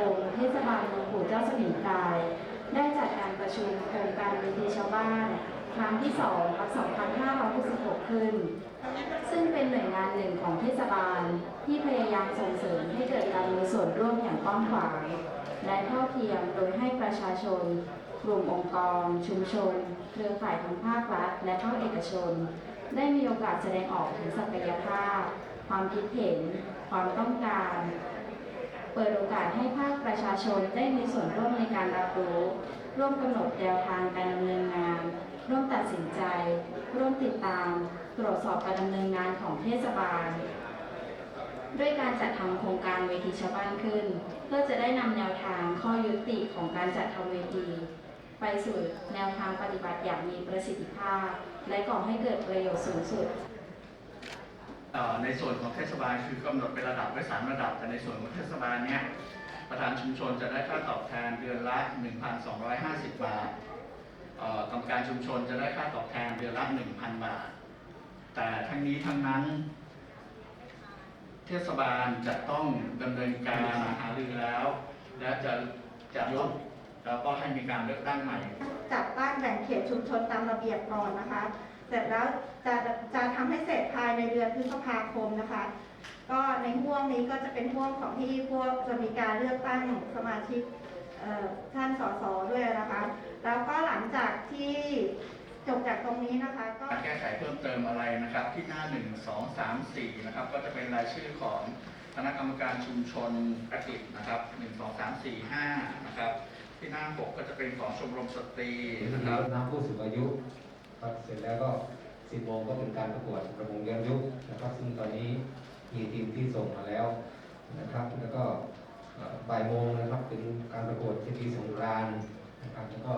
องค์เทศบาลเมืองปู่เจ้าสมิงพราย ได้จัดการประชุมโครงการเวทีชาวบ้าน ครั้งที่2รับ2566 ขึ้น ซึ่งเป็นหน่วยงานหนึ่งของเทศบาลที่พยายามส่งเสริมให้เกิดการมีส่วนร่วมอย่างกว้างขวาง และเท่าเทียมโดยให้ประชาชน กลุ่มองค์กร ชุมชน เครือข่ายทั้งภาครัฐ และภาคเอกชน ได้มีโอกาสแสดงออกถึงศักยภาพ ความคิดเห็น ความต้องการ ปิดโอกาสให้ภาคประชาชนได้มีส่วนร่วมในการรับรู้ ร่วมกำหนดแนวทางการดำเนินงาน ร่วมตัดสินใจ ร่วมติดตาม ตรวจสอบการดำเนินงานของเทศบาล ด้วยการจัดทำโครงการเวทีชาวบ้านขึ้น เพื่อจะได้นำแนวทางข้อยุติของการจัดทำเวที ไปสู่แนวทางปฏิบัติอย่างมีประสิทธิภาพ และก่อให้เกิดประโยชน์สูงสุด ในส่วนของเทศบาลคือกำหนดเป็นระดับไว้สามระดับ แต่ในส่วนของเทศบาลเนี่ยประธานชุมชนจะได้ค่าตอบแทนเดือนละ 1,250 บาทเอ่อกรรมการชุมชนจะได้ค่าตอบแทนเดือนละ 1,000 บาท แต่ทั้งนี้ทั้งนั้น เทศบาลจะต้องดำเนินการหารือแล้ว และจะจะยุบแล้วก็ให้มีการเลือกตั้งใหม่จัดตั้งแบ่งเขตชุมชนตามระเบียบก่อนนะคะ เสร็จแล้วจะจะทำให้เสร็จภายในเดือนพฤษภาคมนะคะ ก็ในห่วงนี้ก็จะเป็นห่วงของที่พวกจะมีการเลือกตั้งสมาชิกเอ่อท่านสสด้วยนะคะ แล้วก็หลังจากที่จบจากตรงนี้นะคะ ก็การแก้ไขเพิ่มเติมอะไรนะครับ ที่หน้า 1 2 3 4 นะครับ ก็จะเป็นรายชื่อของคณะกรรมการชุมชนประกิจนะครับ1 2 3 4 5นะครับ ที่หน้า 6 ก็จะเป็นของชมรมสตรีนะนะคครัรับบน้ำผู้สูงอายุ ครับเสร็จแล้วก็10โมงก็เป็นการประกวดประมงย้อนยุคนะครับ ซึ่งตอนนี้มีทีมที่ส่งมาแล้วนะครับ แล้วก็บ่ายโมงนะครับเป็นการประกวดเทพีสงกรานนะครับแล้วก็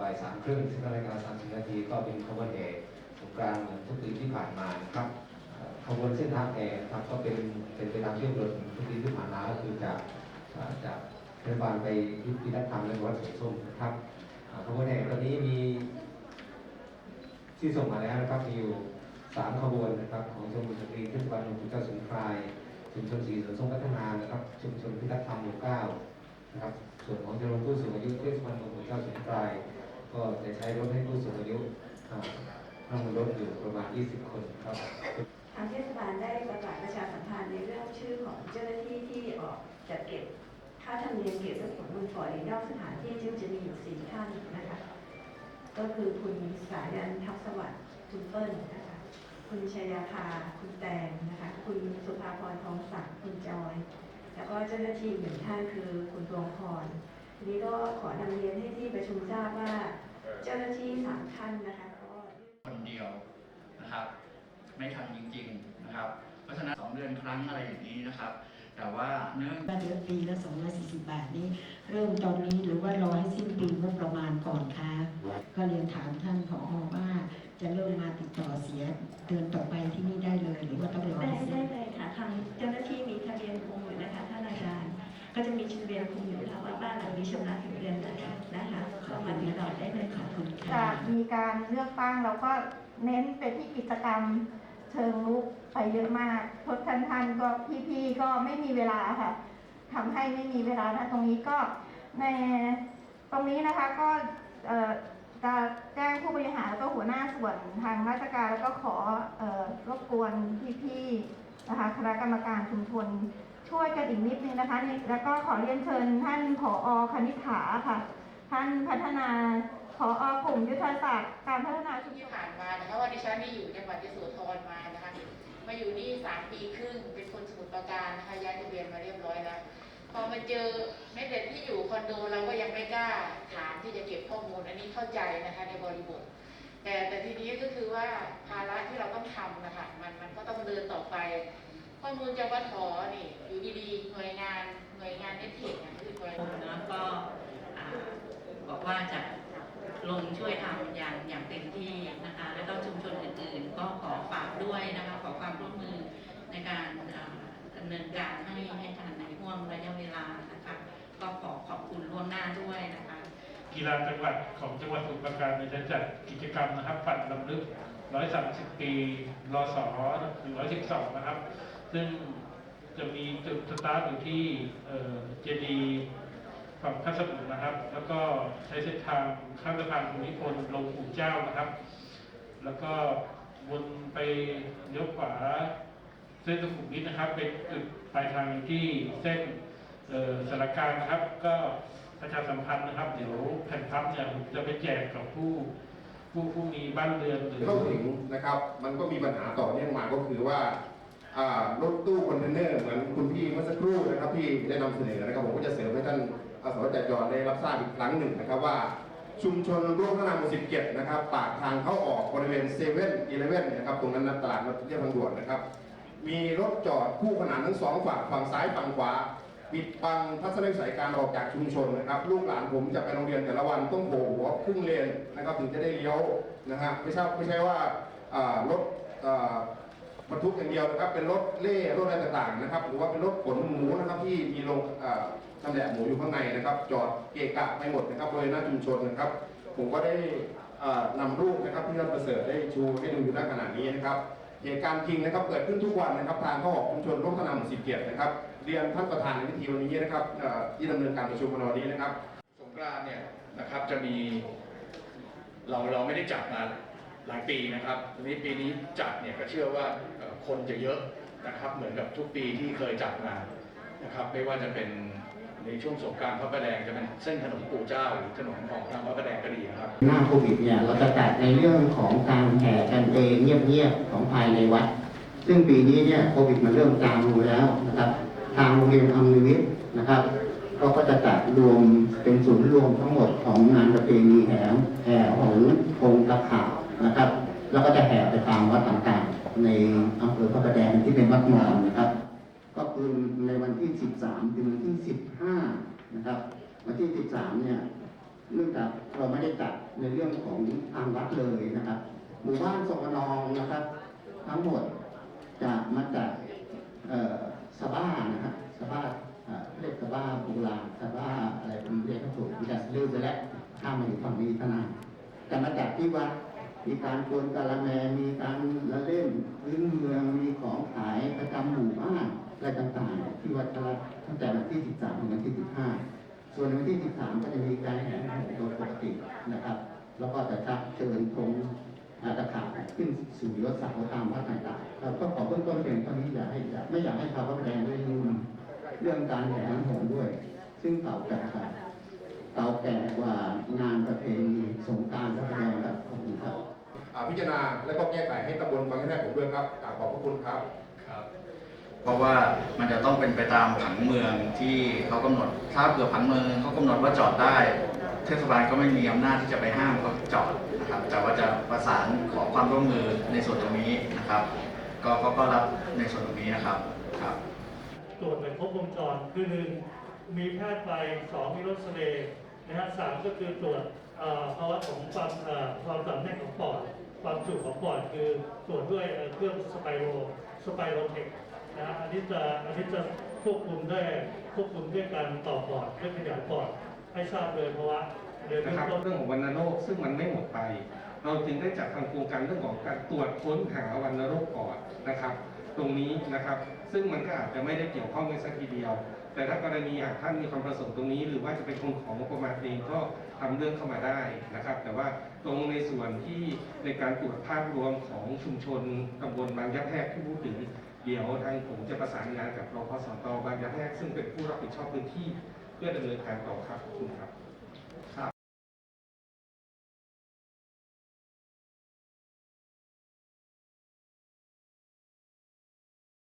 บ่ายสามครึ่งซึ่งรายการสามสิบนาทีก็เป็นขบวนแห่สงกรานเหมือนทุกปีที่ผ่านมานะครับขบวนเส้นทางแห่ครับก็เป็นเป็นไปตามที่กำหนดทุกปีที่ผ่านมาก็คือจากจากเทศบาลไปยุติธรรมและวัดสวนส้มนะครับขบวนแห่ตอนนี้มี ที่ส่งมาแล้วนะครับมีอยู่สามขบวนนะครับของชมรมสตรีเทศบาลเมืองพุทธสงครายชุมชนสีสวนส้มพัฒนานะครับ ชุมชนพิทักษ์ธรรมหมู่เก้านะครับส่วนของชมรมผู้สูงอายุเทศบาลเมืองพุทธสงครายก็จะใช้รถให้ผู้สูงอายุนั่งบนรถอยู่ประมาณ 20 คนครับทางเทศบาลได้ประกาศประชาสัมพันธ์ในเรื่องชื่อของเจ้าหน้าที่ที่ออกจัดเก็บค่าธรรมเนียมเก็บและขนมูลฝอยนอกสถานที่ซึ่งจะมีอยู่สี่ท่านนะคะ ก็คือคุณสายันทัพสวัสดิ์คุณเปิ้ลนะคะคุณชยาภาคุณแตงนะคะคุณสุภาพรทองศักดิ์คุณจอย แล้วก็เจ้าหน้าที่หนึ่งท่านคือคุณดวงพรทีนี้ก็ขอนำเรียนให้ที่ประชุมทราบว่าเจ้าหน้าที่สามท่านนะคะก็คนเดียวนะครับ ไม่ทันจริง ๆนะครับ เพราะฉะนั้นสองเดือนครั้งอะไรอย่างนี้นะครับ แต่ว่าเนื่องว่าเดือนปีละ240 บาทนี้ เริ่มตอนนี้หรือว่ารอให้สิ้นปีงบประมาณก่อนคะก็เรียนถามท่านผอว่า จะเริ่มมาติดต่อเสียเดือนต่อไปที่นี่ได้เลย หรือว่าต้องรอได้ให้สิ้ได้น เลยค่ะทางเจ้าหน้าที่มีทะเบียนคุมอยู่นะคะท่านอาจารย์ก็จะมีทะเบียนคุมอยู่แล้วว่าบ้านหลังนี้ชำระถึงเดือนไหนนะคะก็มาติดต่อได้เลยค่ะขอบคุณจะค่ะมีการเลือกตั้งแล้วก็เน้นไปที่กิจกรรมเชิงลุก ไปเยอะมากทดท่านท่านๆก็พี่ๆก็ไม่มีเวลาค่ะทำให้ไม่มีเวลานะตรงนี้ก็ในตรงนี้นะคะก็จะแจ้งผู้บริหารแล้วก็หัวหน้าส่วนทางราชการแล้วก็ขอรบกวนพี่ๆนะคะคณะกรรมการชุมชนช่วยกันอีกนิดนึงนะคะแล้วก็ขอเรียนเชิญท่านผอคณิษฐาค่ะ ท่านพัฒนาผอกลุ่มยุทธศาสตร์การพัฒนาชุมชที่นผ่านมานะคะว่าดิฉันนี่อยู่จังหวัดยโสธรมานะคะ มาอยู่นี่สามปีครึ่งเป็นคนสมุทรปราการนะคะย้ายทะเบียนมาเรียบร้อยแล้วพอมาเจอแม่เด็กที่อยู่คอนโดเราก็ยังไม่กล้าถามที่จะเก็บข้อมูล อันนี้เข้าใจนะคะในบริบท แต่แต่ทีนี้ก็คือว่าภาระที่เราต้องทำนะคะมันมันก็ต้องเดินต่อไป ข้อมูลจากวัดหอนี่อยู่ดีๆหน่วยงานหน่วยงานเน็ตเทคเนี่ยคือหน่วยผมนะก็บอกว่าจะลงช่วยทำอย่างอย่างเต็มที่ ก็ขอฝากด้วยนะคะขอความร่วมมือในการดำเนินการให้ให้ทันในห่วงระยะเวลานะคะก็ขอขอบคุณล่วงหน้าด้วยนะคะกีฬาจังหวัดของจังหวัดสมุพรปราการเนี่ยจะจัดกิจกรรมนะครับปัดลำลึก 130 ปีรศ112 นะครับ ซึ่งจะมีจุดสตาร์ทอยู่ที่เจดีฝั่งพัสดุทรนะครับ แล้วก็ใช้เส้นทางข้ามสะพานภูมิพลลงปู่เจ้านะครับ แล้วก็ วนไปเลี้ยวขวาเส้นสุขุมวิทนะครับ เป็นจุดปลายทางที่เส้นสารกางนะครับ ก็ประชาสัมพันธ์นะครับ เดี๋ยวแผ่นพับเนี่ยผมจะไปแจกกับผู้ผู้ผู้มีบ้านเรือนหรือเข้าถึงนะครับ มันก็มีปัญหาต่อเนื่องมาก็คือว่ารถตู้คอนเทนเนอร์เหมือนคุณพี่เมื่อสักครู่นะครับที่ได้นำเสนอนะครับผมก็จะเสริมให้ท่านอาสาจราจรได้รับทราบอีกครั้งหนึ่งนะครับว่า ชุมชนร่วมพัฒนาหมู่สิบเจ็ดนะครับ ปากทางเข้าออกบริเวณเซเว่นอีเลเว่นนะครับ ตรงนั้นนะตลาดนัดเรียบทางด่วนนะครับ มีรถจอดคู่ขนานทั้งสองฝั่งฝั่งซ้ายฝั่งขวาปิดบังทัศนวิสัยการออกจากชุมชนนะครับ ลูกหลานผมจะไปโรงเรียนแต่ละวันต้องโผล่หัวครึ่งเลนนะครับ ถึงจะได้เลี้ยวนะฮะไม่ใช่ไม่ใช่ว่ารถบรรทุกอย่างเดียวนะครับ เป็นรถเล่รถอะไรต่างๆนะครับ หรือว่าเป็นรถขนหมูนะครับที่มีโรง อ่าชำแหละหมูอยู่ข้างในนะครับ จอดเกะกะไปหมดนะครับบริเวณหน้าชุมชนนะครับ ผมก็ได้อ่านำรูปนะครับที่ท่านประเสริฐได้ชูให้ดูอยู่ณขณะนี้นะครับเหตุการณ์จริงนะครับเกิดขึ้นทุกวันนะครับทางเข้าออกชุมชนร่วมพัฒนาหมู่สิบเกียรตินะครับเรียนท่านประธานในพิธีวันนี้นะครับที่ดำเนินการประชุมวันนี้นะครับ สงกรานต์เนี่ยนะครับจะมีเราเราไม่ได้จัดมาหลายปีนะครับทีนี้ปีนี้จัดเนี่ยก็เชื่อว่าคนจะเยอะนะครับ เหมือนกับทุกปีที่เคยจัดมานะครับ ไม่ว่าจะเป็น ในช่วงสงการพระประแดงจะเป็นเส้นถนนปู่เจ้าหรือถนนของทางพระประแดงก็ดีครับหน้าโควิดเนี่ยเราจะจัดในเรื่องของการแห่กันเองเงียบๆของภายในวัด ซึ่งปีนี้เนี่ยโควิดมันเริ่มจางลงแล้วนะครับ ทางโรงเรียนอมนิวิทย์นะครับก็ก็จะจัดรวมเป็นศูนย์รวมทั้งหมดของงานประเพณีแห่แห่ขององค์ตะขาวนะครับ แล้วก็จะแห่ไปตามวัดต่างๆ ในอำเภอพระประแดงที่เป็นวัดมอญนะครับ คือในวันที่ 13 ถึงวันที่ 15 นะครับ วันที่ 13 เนี่ยเนื่องจากเราไม่ได้จัดในเรื่องของทางวัดเลยนะครับ หมู่บ้านสงนองนะครับ ทั้งหมดจะมาจากสบ้านะครับสบ้าเอ่อเรียกสบ้าโบราณสบ้าอะไรผมเรียกไม่ถูกมีแต่ลืมไปแล้วข้ามมาอยู่ฝั่งนี้ทนานแต่มาจากที่วัดมีการกวนกาละแมมีการละเล่นพื้นเมืองมีของขายประจำหมู่บ้าน อะไรต่างๆที่วัดกระตั้งแต่วันที่ 13ถึงวันที่ 15 ส่วนวันที่ 13 ก็จะมีการแห่โหโดยปกตินะครับ แล้วก็จะชักเชิญธงอาตะขาขึ้นสู่ยศศักดิ์ตามวัดต่างๆเราก็ขอเบื้องต้นเพียงเท่านี้อย่าให้ไม่อยากให้ชาวพระประแดงได้ลืมเรื่องการแห่โหนด้วย ซึ่งเก่าแก่ครับเก่าแก่กว่างานประเพณีสงการพระประแดงครับขอบคุณครับพิจารณาและก็แก้ไขให้ตำบลบางแรกผมด้วยครับขอบพระคุณครับ เพราะว่ามันจะต้องเป็นไปตามผังเมืองที่เขากำหนด ถ้าเผื่อผังเมืองเขากำหนดว่าจอดได้ เทศบาลก็ไม่มีอำนาจที่จะไปห้ามเขาจอดนะครับ แต่ว่าจะประสานขอความร่วมมือในส่วนตรงนี้นะครับ ก็ก็รับในส่วนตรงนี้นะครับครับตรวจแบบครบวงจรคือหนึ่งมีแพทย์ไปสองมีรถเสลนะฮะสามก็คือตรวจภาวะของความความสามแน่นของปอด ความจุของปอดคือตรวจด้วยเครื่องสไปโรสไปโรเทค นะฮะอันนี้จะอันนี้จะควบคุมได้ควบคุมด้วยการต่อปอดด้วยขยายปอดให้ทราบเลยภาวะโดยเบื้นะองครับต้นเรื่องของวัณโรคซึ่งมันไม่หมดไป เราจึงได้จัดทำโครงการเรื่องของการตรวจค้นหาวัณโรคก่อนนะครับ ตรงนี้นะครับ ซึ่งมันก็อาจจะไม่ได้เกี่ยวข้องกันสักทีเดียว แต่ถ้ากรณีหากท่านมีความประสงค์ตรงนี้ หรือว่าจะเป็นคนของงบประมาณเองก็ทำเรื่องเข้ามาได้นะครับ แต่ว่าตรงในส่วนที่ในการตรวจภาพรวมของชุมชนตำบลบางยะแพรกที่พูดถึง เดี๋ยวทางผมจะประสานงานกับรพสตบางยะแพรกซึ่งเป็นผู้รับผิดชอบพื้นที่ เพื่อดำเนินการต่อครับขอบคุณครับครับ